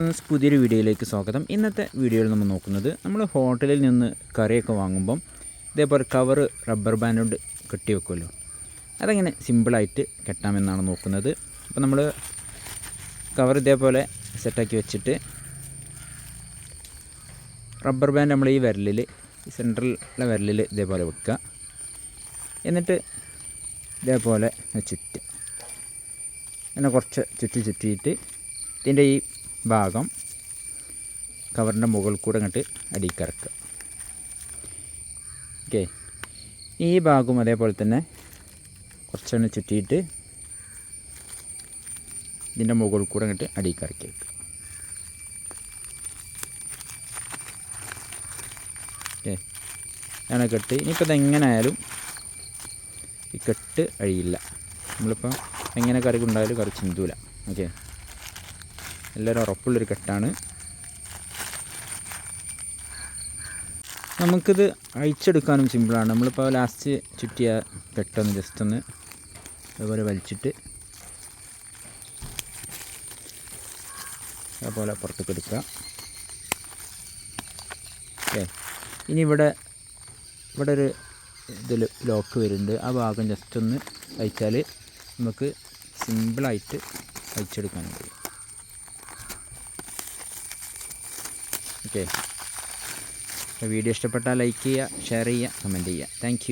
പുതിയൊരു വീഡിയോയിലേക്ക് സ്വാഗതം. ഇന്നത്തെ വീഡിയോയിൽ നമ്മൾ നോക്കുന്നത് നമ്മൾ ഹോട്ടലിൽ നിന്ന് കറിയൊക്കെ വാങ്ങുമ്പം ഇതേപോലെ കവർ റബ്ബർ ബാൻഡ് കൊണ്ട് കെട്ടി വെക്കുമല്ലോ. അതങ്ങനെ സിമ്പിളായിട്ട് കെട്ടാമെന്നാണ് നോക്കുന്നത്. അപ്പോൾ നമ്മൾ കവർ ഇതേപോലെ സെറ്റാക്കി വെച്ചിട്ട് റബ്ബർ ബാൻഡ് നമ്മൾ ഈ വിരലിൽ സെൻട്രലിലെ വിരലിൽ ഇതേപോലെ വെക്കുക. എന്നിട്ട് ഇതേപോലെ ചുറ്റുക. അങ്ങനെ കുറച്ച് ചുറ്റി ചുറ്റിയിട്ട് ഇതിന്റെ ഈ ഭാഗം കവറിന്റെ മുകളിൽ കൂടെ അങ്ങോട്ട് അടിക്കിറക്കുക ഓക്കെ ഈ ഭാഗവും അതേപോലെ തന്നെ കുറച്ചൊന്ന് ചുറ്റിയിട്ട് ഇതിന്റെ മുകളിൽ കൂടെ അങ്ങോട്ട് അടിക്കിറക്കി വെക്കുക. ഓക്കെ അങ്ങനെ കെട്ട്. ഇനിയിപ്പോൾ ഇതെങ്ങനെയായാലും ഈ കെട്ട് അഴിയില്ല. നമ്മളിപ്പോൾ എങ്ങനെ കറി കൊണ്ടായാലും കറി ചിന്തൂല. ഓക്കെ എല്ലാവരും ഉറപ്പുള്ളൊരു കെട്ടാണ്. നമുക്കിത് അഴിച്ചെടുക്കാനും സിമ്പിളാണ് നമ്മളിപ്പോൾ ലാസ്റ്റ് ചുറ്റിയ കെട്ടൊന്ന് ജസ്റ്റ് ഒന്ന് അതുപോലെ വലിച്ചിട്ട് അതുപോലെ പുറത്തേക്ക് എടുക്കുക. ഓക്കെ ഇനി ഇവിടെ ഇവിടെ ഒരു ഇതിൽ ലോക്ക് വരുന്നുണ്ട്. ആ ഭാഗം ജസ്റ്റ് ഒന്ന് അയച്ചാൽ നമുക്ക് സിമ്പിളായിട്ട് അയച്ചെടുക്കാൻ കഴിയും. ഓക്കെ. വീഡിയോ ഇഷ്ടപ്പെട്ടാൽ ലൈക്ക് ചെയ്യുക ഷെയർ ചെയ്യുക കമന്റ് ചെയ്യുക. താങ്ക്